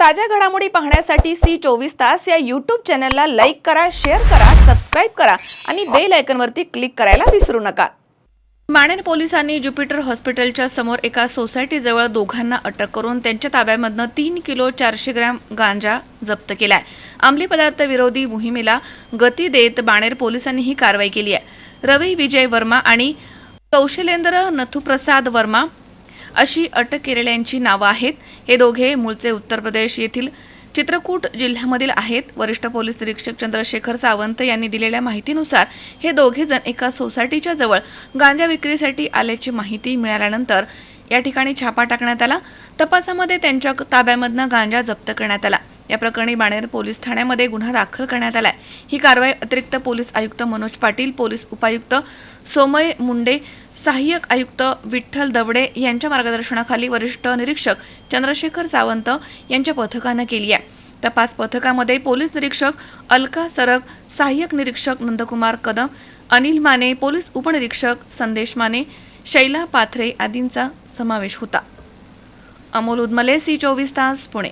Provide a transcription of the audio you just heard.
ताज्या घडामोडी पाहण्यासाठी सी चोवीस तास या यूट्यूब चॅनलला लाईक करा शेअर करा सबस्क्राईब करा आणि बेल आयकनवरती क्लिक करायला विसरू नका. माणेर पोलिसांनी ज्युपिटर हॉस्पिटलच्या समोर एका सोसायटीजवळ दोघांना अटक करून त्यांच्या ताब्यामधनं तीन किलो चारशे ग्रॅम गांजा जप्त केलाय. अंमली पदार्थ विरोधी मोहिमेला गती देत बाणेर पोलिसांनी ही कारवाई केली आहे. रवी विजय वर्मा आणि कौशलेंद्र नथुप्रसाद वर्मा अशी अटक केलेल्यांची नावं आहेत. हे दोघे मूळचे उत्तर प्रदेश येथील चित्रकूट जिल्ह्यामधील आहेत. वरिष्ठ पोलीस निरीक्षक चंद्रशेखर सावंत यांनी दिलेल्या माहितीनुसार हे दोघे जण एका सोसायटीच्या जवळ गांजा विक्रीसाठी आल्याची माहिती मिळाल्यानंतर या ठिकाणी छापा टाकण्यात आला. तपासामध्ये त्यांच्या ताब्यामधनं गांजा जप्त करण्यात आला. या प्रकरणी बाणेर पोलीस ठाण्यामध्ये गुन्हा दाखल करण्यात आलाय. ही कारवाई अतिरिक्त पोलीस आयुक्त मनोज पाटील पोलीस उपायुक्त सोमय मुंडे सहाय्यक आयुक्त विठ्ठल दवडे यांच्या मार्गदर्शनाखाली वरिष्ठ निरीक्षक चंद्रशेखर सावंत यांच्या पथकानं केली आहे. तपास पथकामध्ये पोलीस निरीक्षक अलका सरक सहाय्यक निरीक्षक नंदकुमार कदम अनिल माने पोलीस उपनिरीक्षक संदेश माने शैला पाथरे आदींचा समावेश होता. अमोल उदमले सी चोवीस तास पुणे.